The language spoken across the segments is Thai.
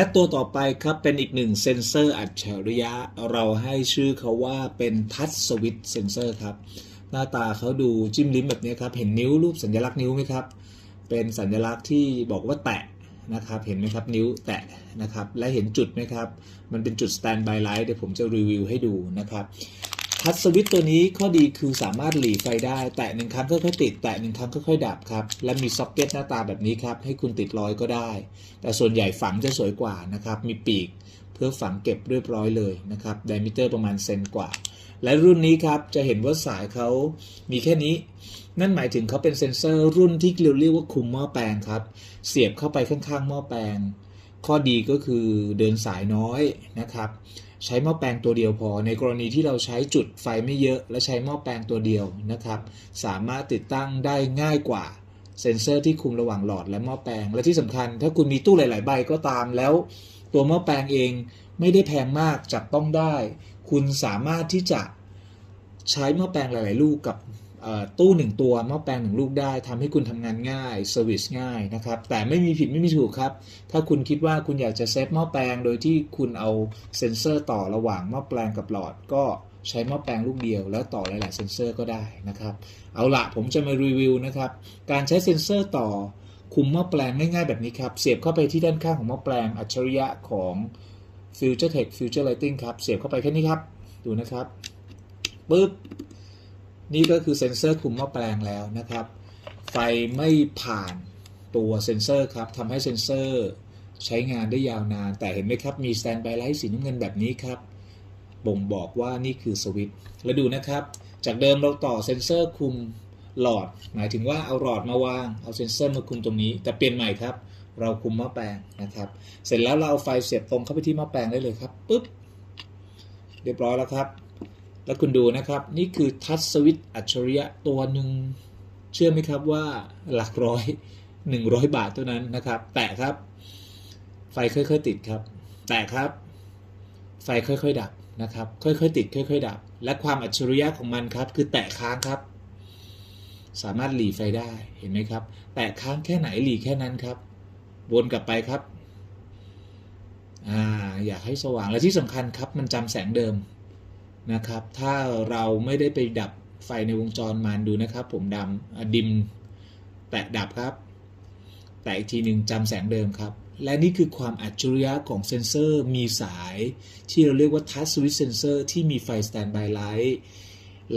และตัวต่อไปครับเป็นอีกหนึ่งเซนเซอร์อัจฉริยะ เราให้ชื่อเขาว่าเป็นทัชสวิตเซนเซอร์ครับ หน้าตาเขาดูจิ้มลิ้มแบบนี้ครับ เห็นนิ้วรูปสัญลักษณ์นิ้วไหมครับ เป็นสัญลักษณ์ที่บอกว่าแตะนะครับ เห็นไหมครับนิ้วแตะนะครับ และเห็นจุดไหมครับ มันเป็นจุด stand by light เดี๋ยวผมจะรีวิวให้ดูนะครับ ทัชสวิตตัวนี้ข้อดีคือสามารถหลีไฟได้ แตะหนึ่งครั้งค่อยๆติด แตะหนึ่งครั้งค่อยๆดับครับ และมีซ็อกเก็ตหน้าตาแบบนี้ครับ ให้คุณติดร้อยก็ได้ แต่ส่วนใหญ่ฝังจะสวยกว่านะครับ มีปีกเพื่อฝังเก็บเรียบร้อยเลยนะครับไดมิเตอร์ประมาณเซนกว่า และรุ่นนี้ครับจะเห็นว่าสายเขามีแค่นี้ นั่นหมายถึงเขาเป็นเซ็นเซอร์รุ่นที่เรียกว่าคุมหม้อแปลงครับ เสียบเข้าไปข้างๆหม้อแปลง ข้อดีก็คือเดินสายน้อยนะครับ ใช้หม้อแปลงตัวเดียวพอ ในกรณีที่เราใช้จุดไฟไม่เยอะและใช้หม้อแปลงตัวเดียวนะครับ สามารถติดตั้งได้ง่ายกว่าเซ็นเซอร์ที่คุมระหว่างหลอดและหม้อแปลง และที่สำคัญ ถ้าคุณมีตู้หลาย ๆ ใบก็ตามแล้ว ตัวหม้อแปลงเองไม่ได้แพงมากจับต้องได้ คุณสามารถที่จะใช้หม้อแปลงหลาย ๆ ลูกกับ ตู้หนึ่งตัวหม้อแปลงหนึ่งลูกได้ทำให้คุณทำงานง่ายเซอร์วิสง่ายนะครับ แต่ไม่มีผิดไม่มีถูกครับ ถ้าคุณคิดว่าคุณอยากจะเซฟหม้อแปลงโดยที่คุณเอาเซ็นเซอร์ต่อระหว่างหม้อแปลงกับหลอด ก็ใช้หม้อแปลงลูกเดียว แล้วต่อหลายๆเซ็นเซอร์ก็ได้นะครับ เอาละผมจะมารีวิวนะครับ การใช้เซ็นเซอร์ต่อคุมหม้อแปลงง่ายๆแบบนี้ครับ เสียบเข้าไปที่ด้านข้างของหม้อแปลงอัจฉริยะของ Future Tech Future Lighting ครับ เสียบเข้าไปแค่นี้ครับ ดูนะครับปึ๊บ นี่ก็คือเซ็นเซอร์คุมหม้อแปลงแล้วนะครับ ไฟไม่ผ่านตัวเซ็นเซอร์ครับทำให้เซ็นเซอร์ใช้งานได้ยาวนาน แต่เห็นไหมครับ มีสแตนบายไลท์สีน้ำเงินแบบนี้ครับ บ่งบอกว่านี่คือสวิตช์แล้วดูนะครับ จากเดิมเราต่อเซ็นเซอร์คุมหลอด หมายถึงว่าเอาหลอดมาวาง เอาเซ็นเซอร์มาคุมตรงนี้ แต่เปลี่ยนใหม่ครับ เราคุมหม้อแปลงนะครับ เสร็จแล้วเราเอาไฟเสียบตรงเข้าไปที่หม้อแปลงได้เลยครับปุ๊บ เรียบร้อยแล้วครับ แล้วคุณดูนะครับ นี่คือทัชสวิตอัจฉริยะตัวหนึ่งเชื่อไหมครับว่าหลักร้อยหนึ่งร้อยบาทเท่านั้นนะครับ แตะครับ ไฟค่อยๆติดครับ แตะครับ ไฟค่อยๆ ดับนะครับ ค่อยๆติด ค่อย ๆ ดับ และความอัจฉริยะของมันครับ คือแตะค้างครับ สามารถหลีไฟได้เห็นไหมครับ แตะค้างแค่ไหนหลีแค่นั้นครับวนกลับไปครับ อ่า อยากให้สว่างและที่สำคัญครับ มันจำแสงเดิม นะครับ ถ้าเราไม่ได้ไปดับไฟในวงจรมันดูนะครับ ผมดำดิมแตะดับครับ แตะอีกทีหนึ่งจำแสงเดิมครับ และนี่คือความอัจฉริยะของเซนเซอร์มีสาย ที่เราเรียกว่า Touch Switch Sensor ที่มีไฟ Standby Light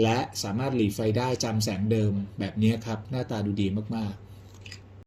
และสามารถหลีไฟได้จำแสงเดิมแบบนี้ครับ หน้าตาดูดีมากๆ